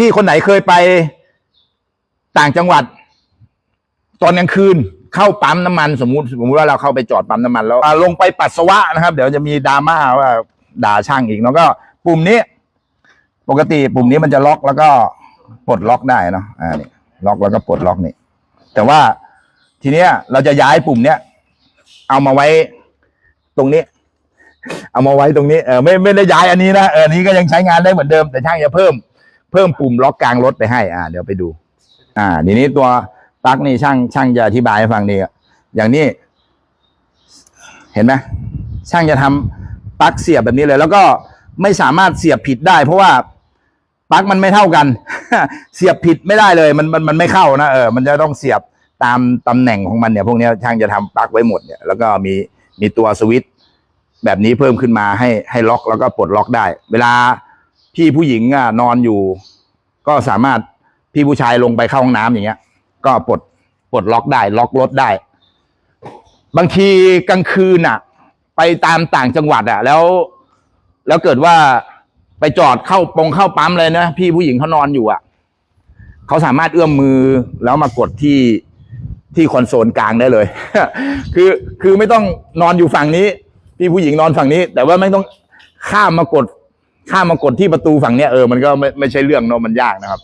พี่ๆคนไหนเคยไปต่างจังหวัด ตอนกลางคืนเข้าปั๊มน้ำมันสมมุติสมมุติว่าเราเข้าไปจอดปั๊มน้ำมันแล้วอ่าลงไปปัสสาวะนะครับ เดี๋ยวจะมีดราม่าว่าด่าช่างอีกแล้วก็ ปุ่มนี้ ปกติปุ่มนี้มันจะล็อกแล้วก็ปลดล็อกได้เนาะอ่านี่ล็อกแล้วก็ปลดล็อกนี่ แต่ว่าทีเนี้ย เราจะย้ายปุ่มเนี้ยเอามาไว้ตรงนี้ เอามาไว้ตรงนี้เออไม่ไม่ได้ย้ายอันนี้นะเอออนนี้ก็ยังใช้งานได้เหมือนเดิมแต่ช่างจะเพิ่ม เพิ่มปุ่มล็อกกลางรถไปให้ อ่า เดี๋ยวไปดู อ่าทีนี้ตัวปลั๊กนี่ช่างช่างจะอธิบายให้ฟังนี่อย่างนี้ เห็นไหมช่างจะทำปลั๊กเสียบแบบนี้เลย แล้วก็ไม่สามารถเสียบผิดได้ เพราะว่าปลั๊กมันไม่เท่ากัน เสียบผิดไม่ได้เลย มันมันมันไม่เข้านะเออมันจะต้องเสียบตามตำแหน่งของมันเนี่ย พวกนี้ช่างจะทำปลั๊กไว้หมดเนี่ยแล้วก็มีมีตัวสวิตช์แบบนี้เพิ่มขึ้นมาให้ให้ล็อกแล้วก็ปลดล็อกได้ เวลา พี่ผู้หญิงอะนอนอยู่ ก็สามารถพี่ผู้ชายลงไปเข้าห้องน้ำอย่างเงี้ย ก็ปลดปลดล็อกได้ล็อกรถได้ บางทีกลางคืนอะ ไปตามต่างจังหวัดอะ แล้ว แล้วเกิดว่าไปจอดเข้าปงเข้าปั๊มเลยนะพี่ผู้หญิงเขานอนอยู่อะเขาสามารถเอื้อมมือแล้วมากดที่ที่คอนโซลกลางได้เลย คือคือไม่ต้องนอนอยู่ฝั่งนี้ พี่ผู้หญิงนอนฝั่งนี้ แต่ว่าไม่ต้องข้ามมากด ข้ามมากดที่ประตูฝั่งเนี้ยเออมันก็ไม่ไม่ใช่เรื่องเนาะมันยากนะครับ